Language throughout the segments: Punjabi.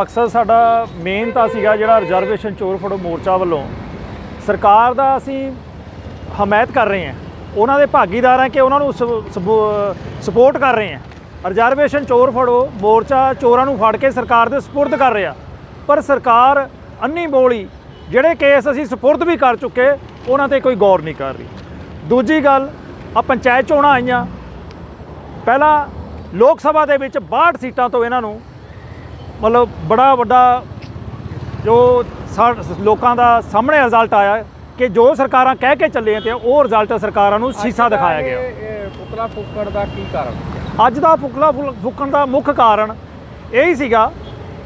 ਮਕਸਦ ਸਾਡਾ ਮੇਨ ਤਾਂ ਸੀਗਾ ਜਿਹੜਾ ਰਿਜ਼ਰਵੇਸ਼ਨ ਚੋਰ ਫੜੋ ਮੋਰਚਾ ਵੱਲੋਂ। ਸਰਕਾਰ ਦਾ ਅਸੀਂ ਹਮਾਇਤ ਕਰ ਰਹੇ ਹਾਂ। ਉਹਨਾਂ ਦੇ ਭਾਗੀਦਾਰ ਹਾਂ ਕਿ ਉਹਨਾਂ ਨੂੰ ਸਪੋਰਟ ਕਰ ਰਹੇ ਹਾਂ। ਰਿਜ਼ਰਵੇਸ਼ਨ ਚੋਰ ਫੜੋ, ਮੋਰਚਾ ਚੋਰਾਂ ਨੂੰ ਫੜ ਕੇ ਸਰਕਾਰ ਦੇ ਸਪੁਰਦ ਕਰ ਰਿਹਾ। ਪਰ ਸਰਕਾਰ ਅੰਨੀ ਬੋਲੀ, ਜਿਹੜੇ ਕੇਸ ਅਸੀਂ ਸਪੁਰਦ ਵੀ ਕਰ ਚੁੱਕੇ, ਉਹਨਾਂ ਤੇ ਕੋਈ ਗੌਰ ਨਹੀਂ ਕਰ ਰਹੀ। ਦੂਜੀ ਗੱਲ ਆ ਪੰਚਾਇਤ ਚੋਣਾਂ ਆਈਆਂ। ਪਹਿਲਾਂ ਲੋਕ ਸਭਾ ਦੇ ਵਿੱਚ 62 ਸੀਟਾਂ ਤੋਂ ਇਹਨਾਂ ਨੂੰ ਮਤਲਬ ਬੜਾ ਵੱਡਾ ਜੋ ਲੋਕਾਂ ਦਾ ਸਾਹਮਣੇ ਰਿਜ਼ਲਟ ਆਇਆ ਕਿ ਜੋ ਸਰਕਾਰਾਂ ਕਹਿ ਕੇ ਚੱਲੇ ਤੇ ਉਹ ਰਿਜ਼ਲਟ ਸਰਕਾਰਾਂ ਨੂੰ ਸੀਸਾ ਦਿਖਾਇਆ ਗਿਆ। ਪੁਤਲਾ ਫੂਕਣ ਦਾ ਕੀ ਕਾਰਨ? ਅੱਜ ਦਾ ਫੁਕਲਾ ਫੂਕਣ ਦਾ ਮੁੱਖ ਕਾਰਨ ਇਹ ਹੀ ਸੀਗਾ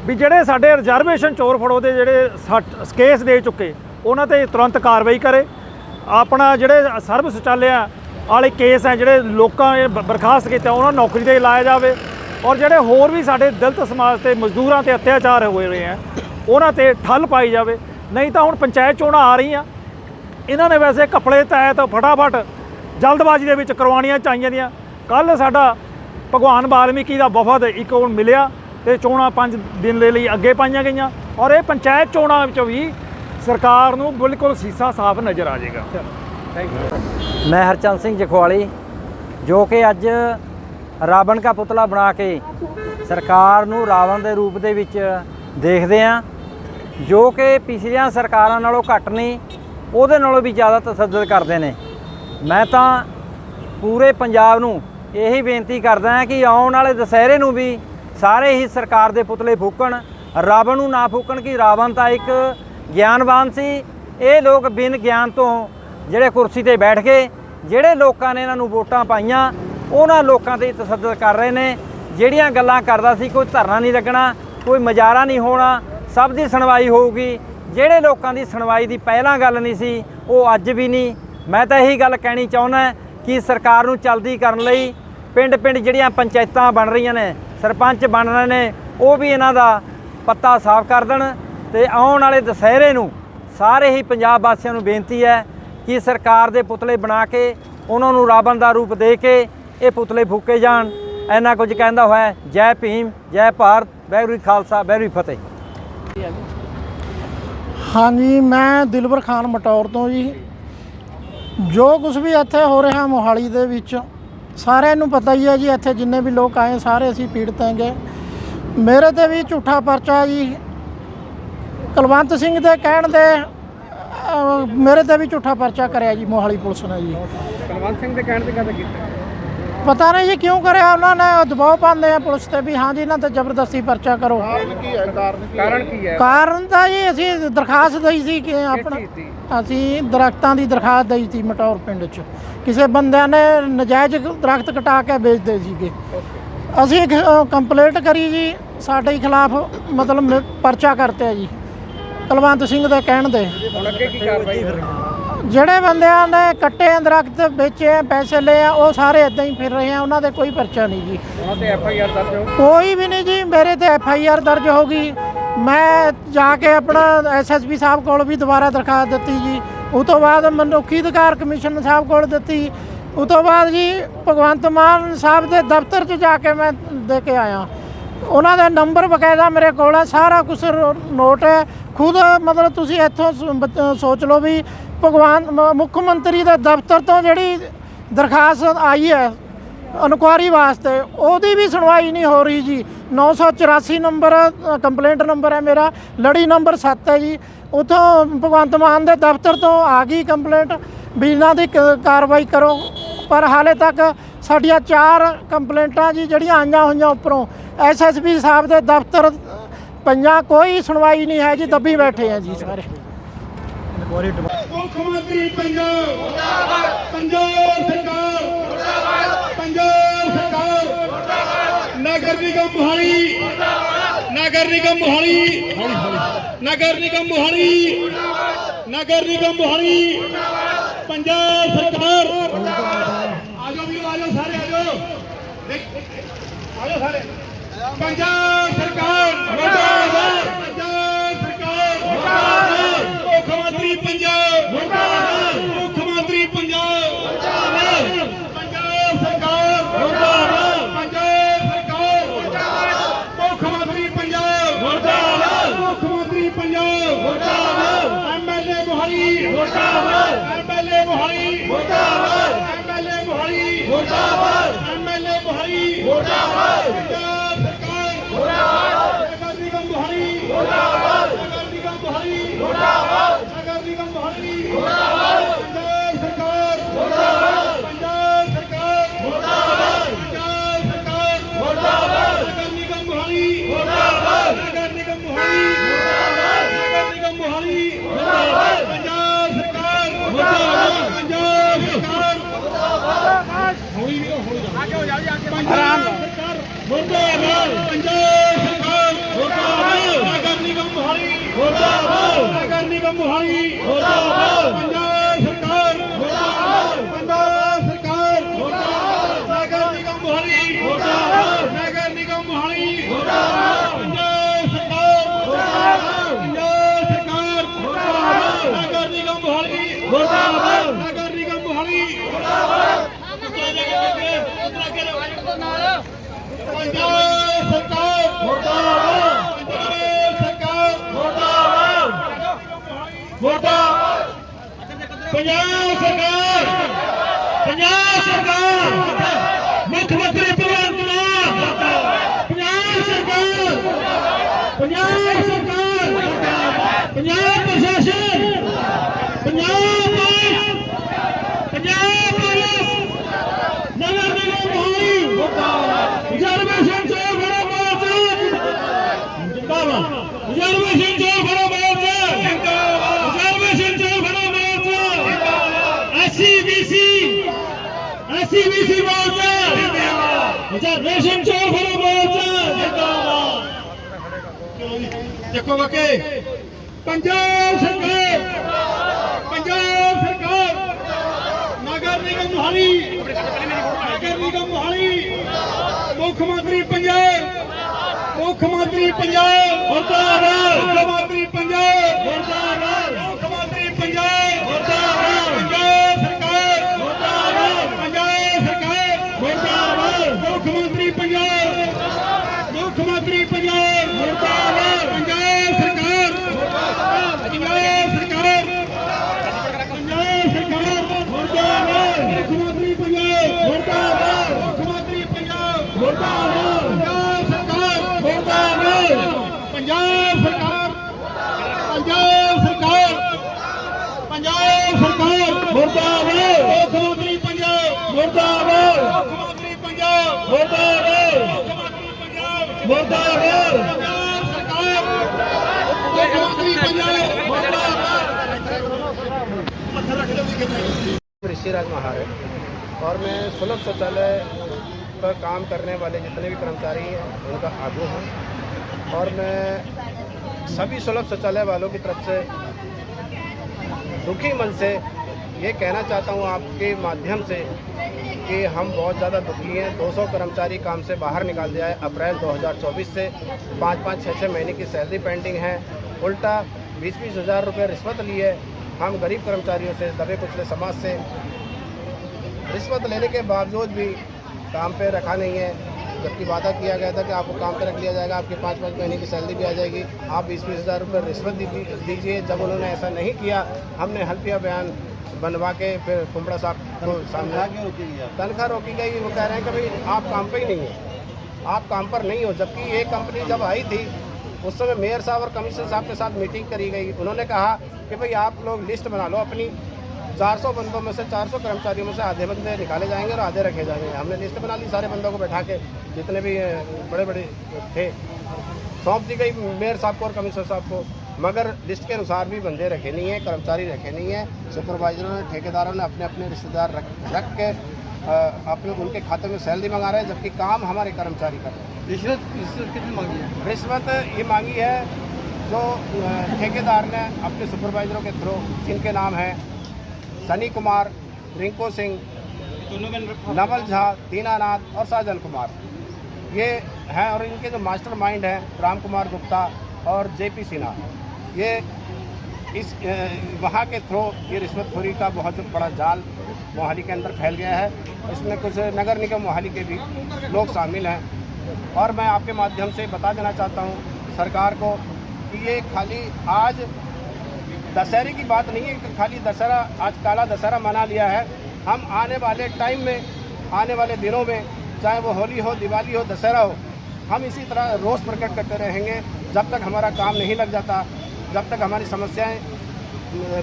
ਵੀ ਜਿਹੜੇ ਸਾਡੇ ਰਿਜ਼ਰਵੇਸ਼ਨ ਚੋਰ ਫੜੋ ਦੇ ਜਿਹੜੇ ਕੇਸ ਦੇ ਚੁੱਕੇ ਉਹਨਾਂ ਤੇ ਤੁਰੰਤ ਕਾਰਵਾਈ ਕਰੇ। ਆਪਣਾ ਜਿਹੜੇ ਸਰਬ ਸੁਚਾਲਿਆ ਵਾਲੇ ਕੇਸ ਹੈ ਜਿਹੜੇ ਲੋਕਾਂ ਬਰਖਾਸਤ ਕੀਤੇ ਉਹਨਾਂ ਨੂੰ ਨੌਕਰੀ ਤੇ ਲਾਇਆ ਜਾਵੇ। ਔਰ ਜਿਹੜੇ ਹੋਰ ਵੀ ਸਾਡੇ ਦਲਿਤ ਸਮਾਜ ਤੇ ਮਜ਼ਦੂਰਾਂ ਤੇ ਅਤਿਆਚਾਰ ਹੋਏ ਰਹੇ ਆ ਉਹਨਾਂ ਤੇ ਠੱਲ ਪਾਈ ਜਾਵੇ। ਨਹੀਂ ਤਾਂ ਹੁਣ ਪੰਚਾਇਤ ਚੋਣਾਂ ਆ ਰਹੀਆਂ। ਇਹਨਾਂ ਨੇ ਵੈਸੇ ਕਪੜੇ ਤਹਿਤ ਫਟਾਫਟ ਜਲਦਬਾਜ਼ੀ ਦੇ ਵਿੱਚ ਕਰਵਾਉਣੀਆਂ ਚਾਹੀਆਂ ਦੀਆਂ। ਕੱਲ ਸਾਡਾ ਭਗਵਾਨ ਵਾਲਮੀਕੀ ਦਾ ਵਫਦ ਇੱਕ ਹੁਣ ਮਿਲਿਆ ਤੇ ਚੋਣਾਂ 5 ਦਿਨ ਦੇ ਲਈ ਅੱਗੇ ਪਾਈਆਂ ਗਈਆਂ। ਔਰ ਇਹ ਪੰਚਾਇਤ ਚੋਣਾਂ ਵਿੱਚ ਵੀ ਸਰਕਾਰ ਨੂੰ ਬਿਲਕੁਲ ਸੀਸਾ ਸਾਫ਼ ਨਜ਼ਰ ਆ ਜਾਏਗਾ। ਥੈਂਕ ਯੂ ਮੈਂ ਹਰਚੰਦ ਸਿੰਘ ਜਖਵਾਲੀ ਜੋ ਕਿ ਅੱਜ ਰਾਵਣ ਦਾ ਪੁਤਲਾ ਬਣਾ ਕੇ ਸਰਕਾਰ ਨੂੰ ਰਾਵਣ ਦੇ ਰੂਪ ਦੇ ਵਿੱਚ ਦੇਖਦੇ ਆ ਜੋ ਕਿ ਪਿਛਲੀਆਂ ਸਰਕਾਰਾਂ ਨਾਲੋਂ ਘੱਟ ਨਹੀਂ, ਉਹਦੇ ਨਾਲੋਂ ਵੀ ਜ਼ਿਆਦਾ ਤਸੱਦਦ ਕਰਦੇ ਨੇ। ਮੈਂ ਤਾਂ ਪੂਰੇ ਪੰਜਾਬ ਨੂੰ ਇਹੀ ਬੇਨਤੀ ਕਰਦਾ ਹਾਂ ਕਿ ਆਉਣ ਵਾਲੇ ਦੁਸਹਿਰੇ ਨੂੰ ਵੀ ਸਾਰੇ ਹੀ ਸਰਕਾਰ ਦੇ ਪੁਤਲੇ ਫੂਕਣ, ਰਾਵਣ ਨੂੰ ਨਾ ਫੂਕਣ ਕਿ ਰਾਵਣ ਤਾਂ ਇੱਕ ਗਿਆਨਵਾਨ ਸੀ। ਇਹ ਲੋਕ ਬਿਨ ਗਿਆਨ ਤੋਂ ਜਿਹੜੇ ਕੁਰਸੀ ਤੇ ਬੈਠ ਗਏ, ਜਿਹੜੇ ਲੋਕਾਂ ਨੇ ਇਹਨਾਂ ਨੂੰ ਵੋਟਾਂ ਪਾਈਆਂ ਉਹਨਾਂ ਲੋਕਾਂ ਤੇ ਤਸੱਦਦ ਕਰ ਰਹੇ ਨੇ। ਜਿਹੜੀਆਂ ਗੱਲਾਂ ਕਰਦਾ ਸੀ, ਕੋਈ ਧਰਨਾ ਨਹੀਂ ਲੱਗਣਾ, ਕੋਈ ਮਜਾਰਾ ਨਹੀਂ ਹੋਣਾ, ਸਭ ਦੀ ਸੁਣਵਾਈ ਹੋਊਗੀ। ਜਿਹੜੇ ਲੋਕਾਂ ਦੀ ਸੁਣਵਾਈ ਦੀ ਪਹਿਲਾਂ ਗੱਲ ਨਹੀਂ ਸੀ, ਉਹ ਅੱਜ ਵੀ ਨਹੀਂ। ਮੈਂ ਤਾਂ ਇਹੀ ਗੱਲ ਕਹਿਣੀ ਚਾਹੁੰਦਾ ਕਿ ਸਰਕਾਰ ਨੂੰ ਚਲਦੀ ਕਰਨ ਲਈ ਪਿੰਡ ਪਿੰਡ ਜਿਹੜੀਆਂ ਪੰਚਾਇਤਾਂ ਬਣ ਰਹੀਆਂ ਨੇ, ਸਰਪੰਚ ਬਣ ਰਹੇ ਨੇ, ਉਹ ਵੀ ਇਹਨਾਂ ਦਾ ਪੱਤਾ ਸਾਫ਼ ਕਰ ਦੇਣ ਤੇ ਆਉਣ ਵਾਲੇ ਦੁਸਹਿਰੇ ਨੂੰ ਸਾਰੇ ਹੀ ਪੰਜਾਬ ਵਾਸੀਆਂ ਨੂੰ ਬੇਨਤੀ ਹੈ ਕਿ ਸਰਕਾਰ ਦੇ ਪੁਤਲੇ ਬਣਾ ਕੇ, ਉਹਨਾਂ ਨੂੰ ਰਾਵਣ ਦਾ ਰੂਪ ਦੇ ਕੇ ਇਹ ਪੁਤਲੇ ਫੂਕੇ ਜਾਣ ਇੰਨਾ ਕੁਝ ਕਹਿੰਦਾ ਹੋਇਆ ਜੈ ਭੀਮ ਜੈ ਭਾਰਤ ਜੀ ਖਾਲਸਾ ਜੀ ਫਤਿਹ। ਹਾਂਜੀ ਮੈਂ ਦਿਲਬਰ ਖਾਨ ਮਟੌਰ ਤੋਂ ਜੀ। ਜੋ ਕੁਝ ਵੀ ਇੱਥੇ ਹੋ ਰਿਹਾ ਮੋਹਾਲੀ ਦੇ ਵਿੱਚ ਸਾਰਿਆਂ ਨੂੰ ਪਤਾ ਹੀ ਹੈ ਜੀ ਇੱਥੇ ਜਿੰਨੇ ਵੀ ਲੋਕ ਆਏ ਸਾਰੇ ਅਸੀਂ ਪੀੜਤ ਹੈਗੇ। ਮੇਰੇ ਤੇ ਵੀ ਝੂਠਾ ਪਰਚਾ ਜੀ। ਕੁਲਵੰਤ ਸਿੰਘ ਦੇ ਕਹਿਣ ਦੇ ਮੇਰੇ ਤੇ ਵੀ ਝੂਠਾ ਪਰਚਾ ਕਰਿਆ ਜੀ ਮੋਹਾਲੀ ਪੁਲਿਸ ਨੇ ਜੀ। ਕੁਲਵੰਤ ਸਿੰਘ ਦੇ ਕਹਿਣ ਤੇ ਕਦ ਕੀਤਾ? ਪਤਾ ਨਹੀਂ ਜੀ ਕਿਉਂ ਕਰਿਆ ਉਹਨਾਂ ਨੇ ਦਬਾਅ ਪਾਉਂਦੇ ਆ ਪੁਲਿਸ ਤੇ ਵੀ ਹਾਂ ਜੀ ਇਹਨਾਂ ਤੇ ਜ਼ਬਰਦਸਤੀ ਪਰਚਾ ਕਰੋ। ਕਾਰਨ ਕੀ ਹੈ? ਕਾਰਨ ਤਾਂ ਜੀ ਅਸੀਂ ਦਰਖਾਸਤ ਦਈ ਸੀ ਕਿ ਆਪਣਾ? ਅਸੀਂ ਦਰਖਤਾਂ ਦੀ ਦਰਖਾਸਤ ਦਈ ਸੀ ਮਟੌਰ ਪਿੰਡ 'ਚ। ਕਿਸੇ ਬੰਦਿਆਂ ਨੇ ਨਜਾਇਜ਼ ਦਰਖਤ ਕਟਾ ਕੇ ਵੇਚਦੇ ਸੀਗੇ। ਅਸੀਂ ਕੰਪਲੇਂਟ ਕਰੀ ਜੀ ਸਾਡੇ ਖਿਲਾਫ ਮਤਲਬ ਪਰਚਾ ਕਰਤੇ ਆ ਜੀ। ਕੁਲਵੰਤ ਸਿੰਘ ਦੇ ਕਹਿਣ ਦੇ ਹੁਣ ਅੱਗੇ ਕੀ ਕਾਰਵਾਈ ਹੋਵੇਗੀ? ਜਿਹੜੇ ਬੰਦਿਆਂ ਨੇ ਕੱਟੇ ਦਰਖਤ ਵੇਚੇ ਆ ਪੈਸੇ ਲਏ ਆ ਉਹ ਸਾਰੇ ਇਦਾਂ ਹੀ ਫਿਰ ਰਹੇ ਆ ਉਹਨਾਂ ਦੇ ਕੋਈ ਪਰਚਾ ਨਹੀਂ ਜੀ। ਉਹਨਾਂ ਤੇ ਐਫ ਆਈ ਆਰ ਦਰਜ ਹੋ ਕੋਈ ਵੀ ਨਹੀਂ ਜੀ ਮੇਰੇ ਤੇ ਐਫ ਆਈ ਆਰ ਦਰਜ ਹੋ ਗਈ। ਮੈਂ ਜਾ ਕੇ ਆਪਣਾ ਐਸ ਐਸ ਪੀ ਸਾਹਿਬ ਕੋਲ ਵੀ ਦੁਬਾਰਾ ਦਰਖਾਸਤ ਦਿੱਤੀ ਜੀ। ਉਸ ਤੋਂ ਬਾਅਦ ਮਨੁੱਖੀ ਅਧਿਕਾਰ ਕਮਿਸ਼ਨ ਸਾਹਿਬ ਕੋਲ ਦਿੱਤੀ। ਉਸ ਤੋਂ ਬਾਅਦ ਜੀ ਭਗਵੰਤ ਮਾਨ ਸਾਹਿਬ ਦੇ ਦਫ਼ਤਰ 'ਚ ਜਾ ਕੇ ਮੈਂ ਦੇ ਕੇ ਆਇਆ। ਉਹਨਾਂ ਦਾ ਨੰਬਰ ਬਕਾਇਦਾ ਮੇਰੇ ਕੋਲ ਹੈ ਸਾਰਾ ਕੁਝ ਨੋਟ ਹੈ। ਖੁਦ ਮਤਲਬ ਤੁਸੀਂ ਇੱਥੋਂ ਸੋਚ ਲਓ ਵੀ ਭਗਵਾਨ ਮ- ਮੁੱਖ ਮੰਤਰੀ ਦੇ ਦਫ਼ਤਰ ਤੋਂ ਜਿਹੜੀ ਦਰਖਾਸਤ ਆਈ ਹੈ ਇਨਕੁਆਰੀ ਵਾਸਤੇ ਉਹਦੀ ਵੀ ਸੁਣਵਾਈ ਨਹੀਂ ਹੋ ਰਹੀ ਜੀ। 984 ਨੰਬਰ ਅ, ਕੰਪਲੇਂਟ ਨੰਬਰ ਹੈ ਮੇਰਾ ਲੜੀ ਨੰਬਰ 7 ਹੈ ਜੀ। ਉਥੋਂ ਭਗਵੰਤ ਮਾਨ ਦੇ ਦਫ਼ਤਰ ਤੋਂ ਆ ਗਈ ਕੰਪਲੇਂਟ ਵੀ ਇਹਨਾਂ ਦੀ ਕ- ਕਾਰਵਾਈ ਕਰੋ। ਪਰ ਹਾਲੇ ਤੱਕ ਸਾਡੀਆਂ ਚਾਰ ਕੰਪਲੇਂਟਾਂ ਜੀ ਜਿਹੜੀਆਂ ਆਈਆਂ ਹੋਈਆਂ ਉੱਪਰੋਂ ਐਸਐਸਪੀ ਸਾਹਿਬ ਦੇ ਦਫ਼ਤਰ ਪਈਆਂ ਕੋਈ ਸੁਣਵਾਈ ਨਹੀਂ ਹੈ ਜੀ ਦੱਬੀ ਬੈਠੇ ਆ ਜੀ ਸਾਰੇ। ਮੁੱਖ ਮੰਤਰੀ ਪੰਜਾਬ। ਮੁਰਦਾਬਾਦ ਪੰਜਾਬ ਸਰਕਾਰ। ਮੁਰਦਾਬਾਦ ਪੰਜਾਬ ਸਰਕਾਰ। ਨਗਰ ਨਿਗਮ ਮੋਹਾਲੀ। ਨਗਰ ਨਿਗਮ ਮੋਹਾਲੀ। ਨਗਰ ਨਿਗਮ ਮੋਹਾਲੀ। ਨਗਰ ਨਿਗਮ ਮੋਹਾਲੀ। ਪੰਜਾਬ ਸਰਕਾਰ। ਆਜੋ ਵੀ ਆਜੋ ਸਾਰੇ, ਆਜੋ। ਆਜੋ ਸਾਰੇ। ਪੰਜਾਬ ਸਰਕਾਰ। ਮੁਰਦਾਬਾਦ। ਐਮਐਲਏ ਮੋਹਾਲੀ। ਮੁਰਦਾਬਾਦ। ਐਮਐਲਏ ਮੋਹਾਲੀ। ਮੁਰਦਾਬਾਦ। ਐਮਐਲਏ ਮੋਹਾਲੀ। ਮੁਰਦਾਬਾਦ। ਪੰਜਾਬ ਸਰਕਾਰ। ਮੁਰਦਾਬਾਦ। ਨਗਰ ਨਿਗਮ ਮੋਹਾਲੀ। ਮੁਰਦਾਬਾਦ। ਨਗਰ ਨਿਗਮ ਮੋਹਾਲੀ। ਮੁਰਦਾਬਾਦ। ਨਗਰ ਨਿਗਮ ਮੋਹਾਲੀ। ਮੁਰਦਾਬਾਦ। ਮੋਹਾਲੀ ਮੁਰਦਾਬਾਦ ਪੰਜਾਬ ਸਰਕਾਰ ਮੁਰਦਾਬਾਦ ਪੰਜਾਬ ਸਰਕਾਰ ਮੁਰਦਾਬਾਦ ਨਗਰ ਨਿਗਮ ਮੋਹਾਲੀ ਮੁਰਦਾਬਾਦ ਨਗਰ ਨਿਗਮ ਮੋਹਾਲੀ ਮੁਰਦਾਬਾਦ ਪੰਜਾਬ ਸਰਕਾਰ ਮੁਰਦਾਬਾਦ ਪੰਜਾਬ ਸਰਕਾਰ ਮੁਰਦਾਬਾਦ ਨਗਰ ਨਿਗਮ ਮੋਹਾਲੀ ਮੁਰਦਾਬਾਦ ਨਗਰ ਨਿਗਮ ਮੋਹਾਲੀ ਪੰਜਾਬ ਸਰਕਾਰ ਮੁਰਦਾਬਾਦ ਪੰਜਾਬ ਸਰਕਾਰ ਮੁਰਦਾਬਾਦ ਮੁਰਦਾਬਾਦ ਪੰਜਾਬ ਸਰਕਾਰ ਪੰਜਾਬ ਸਰਕਾਰ, ਮੁੱਖ ਮੰਤਰੀ ਭਗਵੰਤ ਮਾਨ, ਪੰਜਾਬ ਸਰਕਾਰ ਪੰਜਾਬ ਸਰਕਾਰ, ਪੰਜਾਬ ਪ੍ਰਸ਼ਾਸਨ, ਪੰਜਾਬ ਪੁਲਿਸ ਪੰਜਾਬ ਪੁਲਿਸ, ਨਗਰ ਨਿਗਮ ਮੋਹਾਲੀ ਰਿਜ਼ਰਵੇਸ਼ਨ ਚੋਰ ਫੜੋ ਮੋਰਚਾ ਜਿੰਦਾਬਾਦ ਰਿਜ਼ਰਵੇਸ਼ਨ ਚੋਰ ਫੜੋ ਮੋਰਚਾ ਜਿੰਦਾਬਾਦ ਰਿਜ਼ਰਵੇਸ਼ਨ ਚੋਰ ਫੜੋ ਮੋਰਚਾ ਐਸਸੀ ਬੀਸੀ ਦੇਖੋ ਵਕੇ ਪੰਜਾਬ ਸਰਕਾਰ ਪੰਜਾਬ ਸਰਕਾਰ ਨਗਰ ਨਿਗਮ ਮੋਹਾਲੀ ਨਗਰ ਨਿਗਮ ਮੋਹਾਲੀ ਮੁੱਖ ਮੰਤਰੀ ਪੰਜਾਬ ਮੁੱਖ ਮੰਤਰੀ ਪੰਜਾਬ ऋषिराज महार है। और मैं सुलभ शौचालय पर काम करने वाले जितने भी कर्मचारी हैं, उनका आगू हूँ। और मैं सभी सुलभ शौचालय वालों की तरफ़ से दुखी मन से ये कहना चाहता हूँ आपके माध्यम से कि हम बहुत ज़्यादा दुखी हैं। 200 कर्मचारी काम से बाहर निकाल दिया है। अप्रैल 2024 से पाँच पाँच छः छः महीने की सैलरी पेंडिंग है। उल्टा बीस बीस हज़ार रुपये रिश्वत ली है हम गरीब कर्मचारियों से दबे कुचले समाज से। रिश्वत लेने के बावजूद भी काम पे रखा नहीं है। जबकि वादा किया गया था कि आपको काम पे रख लिया जाएगा आपके पाँच पाँच महीने की सैलरी भी आ जाएगी। आप बीस बीस हज़ार रुपये रिश्वत दीजिए। जब उन्होंने ऐसा नहीं किया हमने हल्फिया बयान बनवा के फिर कुमड़ा साहब को सामने तनख्वाह रोकी गई वो कह रहे हैं कि भाई आप काम पर ही नहीं हो। आप काम पर नहीं हो। जबकि ये कंपनी जब आई थी उस समय मेयर साहब और कमिश्नर साहब के साथ मीटिंग करी गई। उन्होंने कहा कि भाई आप लोग लिस्ट बना लो, अपनी 400 बंदों में से 400 कर्मचारियों में से आधे बंदे निकाले जाएँगे और आधे रखे जाएँगे। हमने लिस्ट बना ली सारे बंदों को बैठा के, जितने भी बड़े बड़े थे। सौंप दी गई मेयर साहब को और कमिश्नर साहब को। मगर लिस्ट के अनुसार भी बंदे रखे नहीं हैं कर्मचारी रखे नहीं हैं। सुपरवाइजरों ने ठेकेदारों ने अपने अपने रिश्तेदार रख रख के अपने उनके खाते में सैलरी मंगा रहे हैं जबकि काम हमारे कर्मचारी कर रहे हैं। रिश्वत रिश्वत कितनी मांगी है? रिश्वत ये मांगी है जो ठेकेदार ने अपने सुपरवाइजरों के थ्रू जिनके नाम हैं सनी कुमार रिंकू सिंह नवल झा दीनानाथ और साजन कुमार। ये हैं और इनके जो मास्टर माइंड हैं राम कुमार गुप्ता और जेपी सिन्हा। ये इस वहाँ के थ्रू, ये रिश्वतखोरी का बहुत बड़ा जाल मोहाली के अंदर फैल गया है। इसमें कुछ नगर निगम मोहाली के भी लोग शामिल हैं। और मैं आपके माध्यम से बता देना चाहता हूँ सरकार को कि ये खाली आज दशहरे की बात नहीं है कि खाली दशहरा, आज काला दशहरा मना लिया है। हम आने वाले टाइम में, आने वाले दिनों में, चाहे वो होली हो, दिवाली हो, दशहरा हो, हम इसी तरह रोष प्रकट करते रहेंगे जब तक हमारा काम नहीं लग जाता। जब तक हमारी समस्याएँ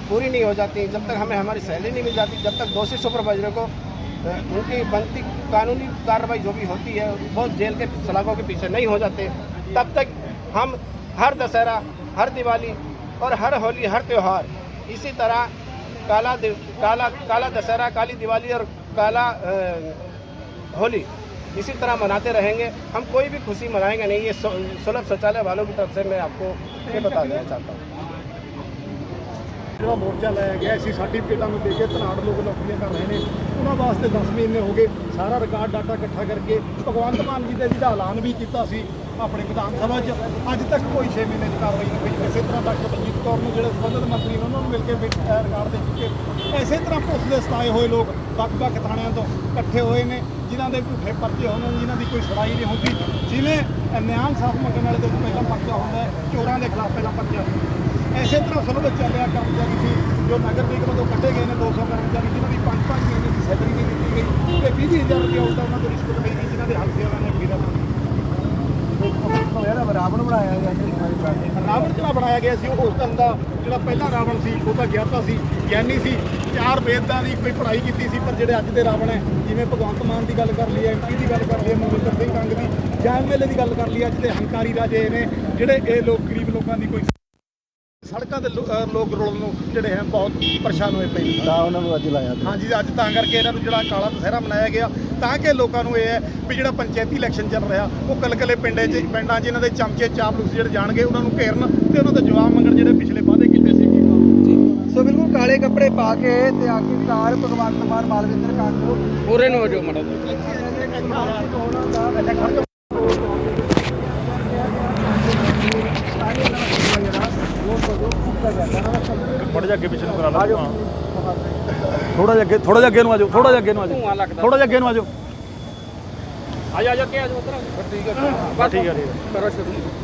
पूरी नहीं हो जाती, जब तक हमें हमारी सैलरी नहीं मिल जाती, जब तक दोषी सुपरवाइजरों को उनकी बनती कानूनी कार्रवाई जो भी होती है, वो जेल के सलाखों के पीछे नहीं हो जाते, तब तक हम हर दशहरा, हर दिवाली और हर होली, हर त्यौहार, इसी तरह काला काला काला दशहरा, काली दिवाली और काला होली इसी तरह मनाते रहेंगे हम कोई भी खुशी मनाएंगे नहीं ये सु- सुलभ शौचालय वालों की तरफ से मैं आपको ये बता देना चाहता हूँ ਜਿਹੜਾ ਮੋਰਚਾ ਲਾਇਆ ਗਿਆ ਸੀ ਸਰਟੀਫਿਕੇਟਾਂ ਨੂੰ ਦੇ ਕੇ ਧਨਾੜ ਲੋਕ ਨੌਕਰੀਆਂ ਕਰ ਰਹੇ ਨੇ ਉਹਨਾਂ ਵਾਸਤੇ 10 ਮਹੀਨੇ ਹੋ ਗਏ ਸਾਰਾ ਰਿਕਾਰਡ ਡਾਟਾ ਇਕੱਠਾ ਕਰਕੇ ਭਗਵੰਤ ਮਾਨ ਜੀ ਦੇ ਜਿਹਦਾ ਐਲਾਨ ਵੀ ਕੀਤਾ ਸੀ ਆਪਣੇ ਵਿਧਾਨ ਸਭਾ 'ਚ ਅੱਜ ਤੱਕ ਕੋਈ 6 ਮਹੀਨੇ ਦੀ ਕਾਰਵਾਈ ਨਹੀਂ ਹੋਈ ਇਸੇ ਤਰ੍ਹਾਂ ਡਾਕਟਰ ਬਲਜੀਤ ਕੌਰ ਨੂੰ ਜਿਹੜੇ ਸੰਬੰਧਿਤ ਮੰਤਰੀ ਨੇ ਉਹਨਾਂ ਨੂੰ ਮਿਲ ਕੇ ਵੀ ਇਹ ਰਿਕਾਰਡ ਦੇ ਚੁੱਕੇ ਇਸੇ ਤਰ੍ਹਾਂ ਪੁਲਿਸ ਦੇ ਸਤਾਏ ਹੋਏ ਲੋਕ ਵੱਖ-ਵੱਖ ਥਾਣਿਆਂ ਤੋਂ ਇਕੱਠੇ ਹੋਏ ਨੇ ਜਿਨ੍ਹਾਂ ਦੇ ਝੂਠੇ ਪਰਚੇ ਹੋਣ, ਜਿਨ੍ਹਾਂ ਦੀ ਕੋਈ ਸੁਣਾਈ ਨਹੀਂ ਹੁੰਦੀ, ਜਿਵੇਂ ਨਿਆਂ ਸਾਫ਼ ਮੰਗਣ ਵਾਲੇ ਦੇ ਪਹਿਲਾਂ ਪਰਚਾ ਹੁੰਦਾ ਚੋਰਾਂ ਦੇ ਖਿਲਾਫ ਪਹਿਲਾਂ ਪਰਚਾ। ਐਸੇ ਤਰ੍ਹਾਂ ਸੁਲਭ ਚੱਲਿਆ ਕਰਮਚਾਰੀ ਸੀ, ਜੋ ਨਗਰ ਨਿਗਮ ਤੋਂ ਕੱਢੇ ਗਏ ਨੇ 200 ਕਰਮਚਾਰੀ, ਜਿਨ੍ਹਾਂ ਦੀ 5-5 ਮਹੀਨੇ ਦੀ ਸੈਲਰੀ ਨਹੀਂ ਦਿੱਤੀ ਗਈ, ਤੇ 20000 ਰੁਪਏ ਉਲਟਾ ਉਹਨਾਂ ਤੋਂ ਰਿਸ਼ਵਤ ਲਈ ਗਈ ਜਿਨ੍ਹਾਂ ਦੇ ਹਲਕੇ ਉਹਨਾਂ ਨੇ ਵੀਰਾ ਰਾਵਣ ਬਣਾਇਆ ਗਿਆ ਸੀ ਰਾਵਣ ਜਿਹੜਾ ਬਣਾਇਆ ਗਿਆ ਸੀ, ਉਹ ਉਸ ਤਰ੍ਹਾਂ ਦਾ ਜਿਹੜਾ ਪਹਿਲਾ ਰਾਵਣ ਸੀ, ਉਹ ਤਾਂ ਗਿਆਤਾ ਸੀ, ਗਿਆਨੀ ਸੀ। ਚਾਰ ਵੇਦਾਂ ਦੀ ਕੋਈ ਪੜ੍ਹਾਈ ਕੀਤੀ ਸੀ ਪਰ ਜਿਹੜੇ ਅੱਜ ਦੇ ਰਾਵਣ ਹੈ ਜਿਵੇਂ ਭਗਵੰਤ ਮਾਨ ਦੀ ਗੱਲ ਕਰ ਲਈ ਐਮਪੀ ਦੀ ਗੱਲ ਕਰ ਲਈ ਮਨਿੰਦਰ ਸਿੰਘ ਕੰਗ ਦੀ ਜਾਂ ਐਮਐਲਏ ਦੀ ਗੱਲ ਕਰ ਲਈ ਅੱਜ ਦੇ ਹੰਕਾਰੀ ਰਾਜੇ ਨੇ ਜਿਹੜੇ ਇਹ ਲੋਕ ਗਰੀਬ ਲੋਕਾਂ ਦੀ ਕੋਈ ਸੜਕਾਂ ਤੇ ਅਹ ਲੋਕ ਰੋਲ ਨੂੰ ਜਿਹੜੇ ਹੈ ਬਹੁਤ ਪਰੇਸ਼ਾਨ ਹੋਏ ਪਏ ਤਾਂ ਉਹਨਾਂ ਨੂੰ ਅੱਜ ਲਾਇਆ ਹਾਂਜੀ ਅੱਜ ਤਾਂ ਕਰਕੇ ਇਹਨਾਂ ਨੂੰ ਜਿਹੜਾ ਕਾਲਾ ਦੁਸਹਿਰਾ ਮਨਾਇਆ ਗਿਆ ਤਾਂ ਕਿ ਲੋਕਾਂ ਨੂੰ ਇਹ ਹੈ ਵੀ ਜਿਹੜਾ ਪੰਚਾਇਤੀ ਇਲੈਕਸ਼ਨ ਚੱਲ ਰਿਹਾ ਉਹ ਕਲਕਲੇ ਪਿੰਡਾਂ 'ਚ ਪਿੰਡਾਂ 'ਚ ਇਹਨਾਂ ਦੇ ਚਮਚੇ ਚਾਪਲੂਸ ਜਿਹੜੇ ਜਾਣਗੇ ਉਹਨਾਂ ਨੂੰ ਘੇਰਨ ਤੇ ਉਹਨਾਂ ਦਾ ਜਵਾਬ ਮੰਗਣ ਜਿਹੜੇ ਪਿਛਲੇ ਵਾਅਦੇ ਸੋ ਬਿਲਕੁਲ ਕਾਲੇ ਕੱਪੜੇ ਪਾ ਕੇ ਤੇ ਆਖਿਰਕਾਰ ਭਗਵੰਤ ਮਾਨ ਮਾਲਵਿੰਦਰ ਕੰਗ ਨੂੰ ਪੂਰੇ ਨੂੰ ਹੋ ਜਾਓ ਮੜਾ ਥੋੜਾ ਜਿਹਾ ਅੱਗੇ ਪਿੱਛੇ ਨੂੰ ਕਰਾ ਲਓ ਥੋੜਾ ਜਿਹਾ ਅੱਗੇ ਥੋੜਾ ਜਿਹਾ ਅੱਗੇ ਨੂੰ ਆ ਜਾਓ ਥੋੜਾ ਜਿਹਾ ਅੱਗੇ ਨੂੰ ਆ ਜਾਓ। ਥੋੜਾ ਜਿਹਾ ਅੱਗੇ ਨੂੰ ਆ ਜਾਓ। ਆ ਜਾ ਆ ਜਾ ਕੇ ਆ ਜਾਓ ਉਧਰ ਠੀਕ ਹੈ ਠੀਕ ਹੈ ਕਰੋ ਸ਼ੁਰੂ।